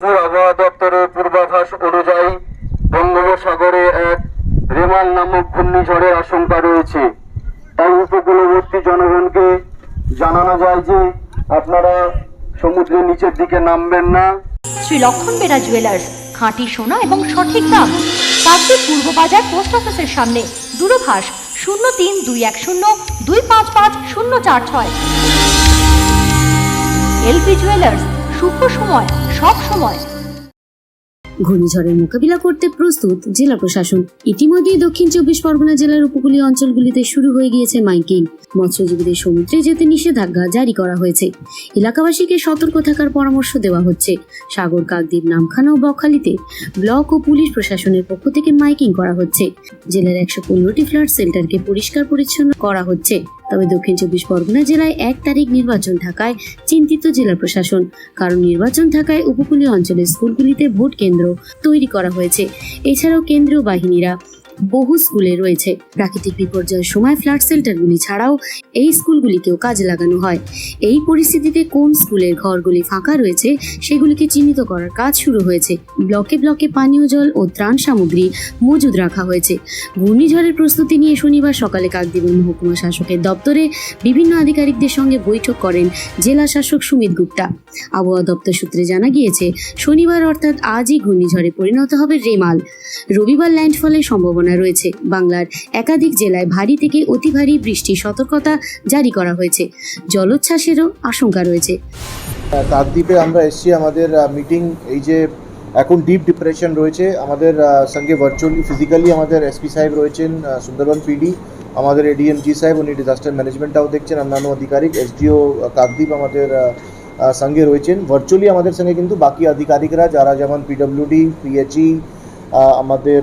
আবহাওয়া দপ্তরের পূর্বাভাস অনুযায়ী বঙ্গোপসাগরে এক রেমাল নামক ঘূর্ণিঝড়ের আশঙ্কা রয়েছে। তাই উপকূলবর্তী জনগণকে জানানো যায় যে আপনারা সমুদ্রের নিচের দিকে নামবেন না। শ্রী লক্ষণ বেরা জুয়েলার্স খাঁটি সোনা এবং সঠিক দাম। কাকদ্বীপ পূর্ব বাজার পোস্ট অফিসের সামনে। দূরভাষ শূন্য তিন দুই এক শূন্য দুই পাঁচ পাঁচ শূন্য চার ছয়। এলপি জুয়েলার্স শুভ সময়। সব সময়। ঘূর্ণিঝড়ের মোকাবিলা করতে প্রস্তুত জেলা প্রশাসন। ইতিমধ্যেই দক্ষিণ চব্বিশ পরগনা জেলার উপকূলীয় অঞ্চলগুলিতে শুরু হয়ে গিয়েছে মাইকিং। মৎস্যজীবীদের সমুদ্রে যেতে নিষেধাজ্ঞা জারি করা হয়েছে। এলাকাবাসীকে সতর্ক থাকার পরামর্শ দেওয়া হচ্ছে। সাগর কাকদ্বীপ, নামখানা ও বকখালিতে ব্লক ও পুলিশ প্রশাসনের পক্ষ থেকে মাইকিং করা হচ্ছে। জেলার একশো পনেরোটি ফ্লাড সেন্টারকে পরিষ্কার পরিচ্ছন্ন করা হচ্ছে। তবে দক্ষিণ চব্বিশ পরগনা জেলায় এক তারিখ নির্বাচন থাকায় চিন্তিত জেলা প্রশাসন, কারণ নির্বাচন থাকায় উপকূলীয় অঞ্চলের স্কুলগুলিতে ভোট কেন্দ্র তৈরি করা হয়েছে। এছাড়াও কেন্দ্রীয় বাহিনীরা বহু স্কুলে রয়েছে। প্রাকৃতিক বিপর্যয়ের সময় ফ্লাড শেল্টারগুলি ছাড়াও এই স্কুলগুলিকেও কাজে লাগানো হয়। এই পরিস্থিতিতে কোন স্কুলের ঘরগুলি ফাঁকা রয়েছে সেগুলিকে চিহ্নিত করার কাজ শুরু হয়েছে। ব্লকে ব্লকে পানীয় জল ও ত্রাণ সামগ্রী মজুদ রাখা হয়েছে। ঘূর্ণিঝড়ের প্রস্তুতি নিয়ে শনিবার সকালে কাকদ্বীপের মহকুমা শাসকের দপ্তরে বিভিন্ন আধিকারিকদের সঙ্গে বৈঠক করেন জেলা শাসক সুমিত গুপ্তা। আবহাওয়া দপ্তর সূত্রে জানা গিয়েছে, শনিবার অর্থাৎ আজই ঘূর্ণিঝড়ে পরিণত হবে রেমাল। রবিবার ল্যান্ডফলের সম্ভাবনা রয়েছে। বাংলার একাধিক জেলায় ভারী থেকে অতি ভারী বৃষ্টির সতর্কতা জারি করা হয়েছে। জলোচ্ছ্বাসেরও আশঙ্কা রয়েছে। কাকদ্বীপে আমরা এসেছি আমাদের মিটিং এই যে এখন ডিপ ডিপ্রেশন রয়েছে, আমাদের সঙ্গে ভার্চুয়ালি ফিজিক্যালি আমাদের এসপি সাহেব রয়েছেন সুন্দরবন পিডি আমাদের এডিএমজি সাহেব, উনি ডিজাস্টার ম্যানেজমেন্টটাও দেখছেন, অন্যান্য আধিকারিক এসডিও কাকদ্বীপ আমাদের সঙ্গে রয়েছেন। ভার্চুয়ালি আমাদের সঙ্গে কিন্তু বাকি আধিকারিকরা, যারা যেমন পিডব্লিউডি পিএইচই আমাদের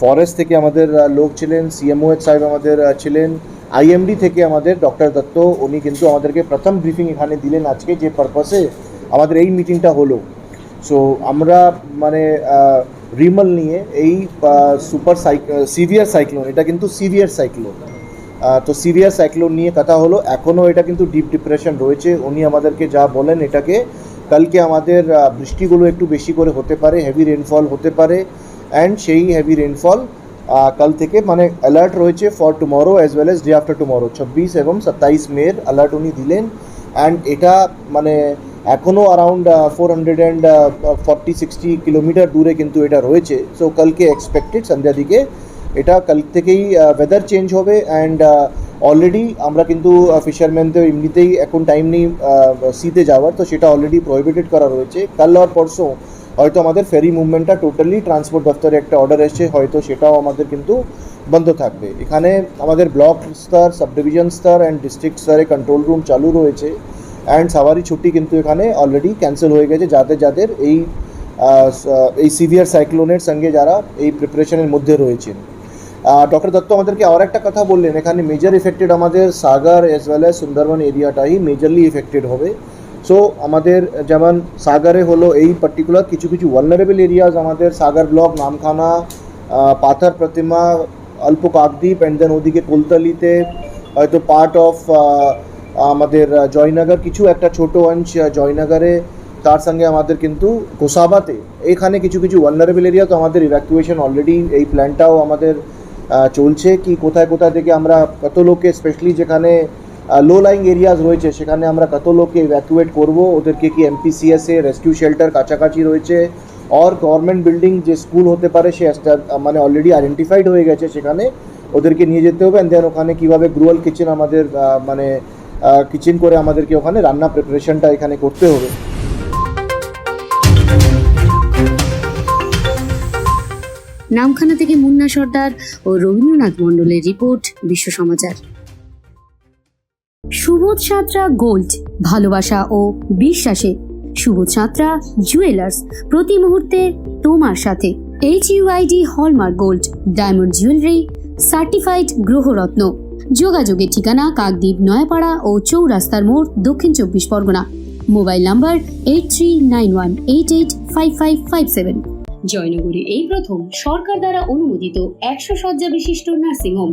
ফরেস্ট থেকে আমাদের লোক ছিলেন সিএমওএচ সাহেব আমাদের ছিলেন আইএমডি থেকে আমাদের ডক্টর দত্ত, উনি কিন্তু আমাদেরকে প্রথম ব্রিফিং এখানে দিলেন আজকে যে পারপাসে আমাদের এই মিটিংটা হলো। সো আমরা মানে রিমল নিয়ে এই সুপার সিভিয়ার সাইক্লোন এটা কিন্তু সিভিয়ার সাইক্লোন তো সিভিয়ার সাইক্লোন নিয়ে কথা হলো, এখনও এটা কিন্তু ডিপ ডিপ্রেশন রয়েছে, উনি আমাদেরকে যা বলেন এটাকে, কালকে আমাদের বৃষ্টিগুলো একটু বেশি করে হতে পারে হেভি রেনফল হতে পারে অ্যান্ড সেই হেভি রেনফল কাল থেকে মানে অ্যালার্ট রয়েছে for tomorrow as well as day after tomorrow ছাব্বিশ এবং সাতাইশ মের অ্যালার্ট উনি দিলেন অ্যান্ড এটা মানে এখনও around four hundred and forty sixty kilometre দূরে কিন্তু এটা রয়েছে সো কালকে এক্সপেক্টেড সন্ধ্যা দিকে এটা কাল থেকেই ওয়েদার চেঞ্জ হবে অ্যান্ড অলরেডি আমরা কিন্তু ফিশারম্যানদের এমনিতেই এখন টাইম নেই সিতে যাওয়ার, তো সেটা অলরেডি প্রহিবিটেড করা রয়েছে, কাল আর পরশু হয়তো আমাদের ফেরি মুভমেন্টটা টোটালি ট্রান্সপোর্ট দপ্তরে একটা অর্ডার এসছে, হয়তো সেটাও আমাদের কিন্তু বন্ধ থাকবে। এখানে আমাদের ব্লক স্তর সাব ডিভিশন স্তর অ্যান্ড ডিস্ট্রিক্ট স্তরে কন্ট্রোল রুম চালু রয়েছে। অ্যান্ড সাওয়ারি ছুটি কিন্তু এখানে অলরেডি ক্যান্সেল হয়ে গেছে। যাদের যাদের এই এই সিভিয়ার সাইক্লোনের সঙ্গে যারা এই প্রিপারেশনের মধ্যে রয়েছেন। ডক্টর দত্ত, আমাদেরকে আর একটা কথা বললেন। এখানে মেজর এফেক্টেড আমাদের Sagar as well as Sundarban এরিয়াটাই majorly affected হবে। সো আমাদের যেমন সাগরে হলো এই পার্টিকুলার কিছু কিছু ভালনারেবল এরিয়াজ আমাদের সাগর ব্লক নামখানা পাথর প্রতিমা অল্প কাকদ্বীপ অ্যান্ড দেন ওদিকে কুলতলিতে হয়তো পার্ট অফ আমাদের জয়নগর কিছু একটা ছোট আহ, জয়নগরে তার সঙ্গে আমাদের কিন্তু গোসাবাতে এখানে কিছু কিছু ভালনারেবল এরিয়া তো আমাদের ইভ্যাকুয়েশন অলরেডি এই প্ল্যানটাও আমাদের চলছে কি কোথায় কোথায় থেকে আমরা কত লোককে স্পেশালি যেখানে লো লাইং এরিয়াজ রয়েছে, সেখানে আমরা কত লোককে ইভ্যাকুয়েট করব? ওদেরকে কি এমপিসিএসে রেস্কিউ শেল্টার কাছাকাছি রয়েছে? অর গভর্নমেন্ট বিল্ডিং যে স্কুল হতে পারে, সে মানে অলরেডি আইডেন্টিফাইড হয়ে গেছে সেখানে, ওদেরকে নিয়ে যেতে হবে। অ্যান্ড দেন ওখানে কীভাবে গ্রুয়াল কিচেন আমাদের মানে কিচেন করে আমাদেরকে ওখানে রান্না প্রিপারেশনটা এখানে করতে হবে। নামখানা থেকে মুন্না সর্দার ও রবীন্দ্রনাথ মণ্ডলের রিপোর্ট, বিশ্ব সমাচার। সুবোধ সাঁতরা গোল্ড, ভালোবাসা ও বিশ্বাসে। সুবোধ সাঁতরা জুয়েলার্স প্রতি মুহূর্তে তোমার সাথে। H UID hallmark gold diamond jewellery certified গ্রহরত্ন। যোগাযোগের ঠিকানা কাকদ্বীপ, নয়াপাড়া ও চৌরাস্তার মোড়, Dakshin Chabbish Pargana. Mobile number eight three nine one eight eight five five five seven জয়নগরে এই প্রথম সরকার দ্বারা অনুমোদিত একশো শয্যা বিশিষ্ট নার্সিংহোম